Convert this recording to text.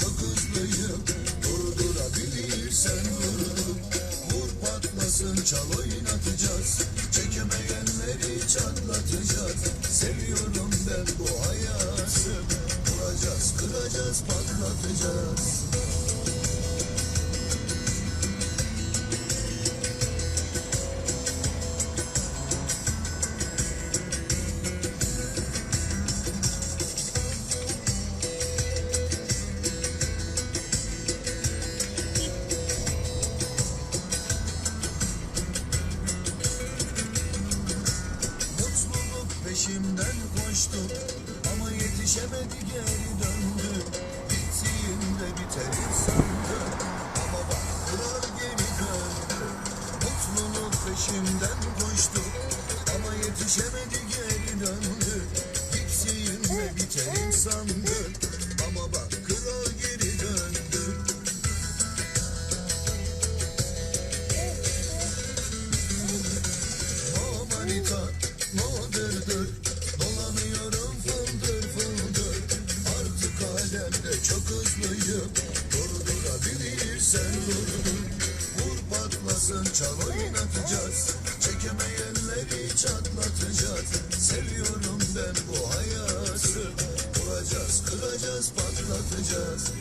çok hızlıyım. Durdurabilirsen durdur Patlasın çal oynatacağız Çekemeyenleri çatlatacağız. Seviyorum ben bu hayatı. Vuracağız, kıracağız, patlatacağız peşimden koştu Ama yetişemedi geri döndü. Bittiğinde biterim sandı Ama bak kırar geri döndü. Mutluluk peşimden koştu Ama yetişemedi geri döndü. Bittiğinde biterim sandı çok hızlıyım. Durdurabilirsen vurdum. Vur patlasın çal oynatacağız. Çekemeyenleri çatlatacağız. Seviyorum ben bu hayatı. Vuracağız kıracağız patlatacağız.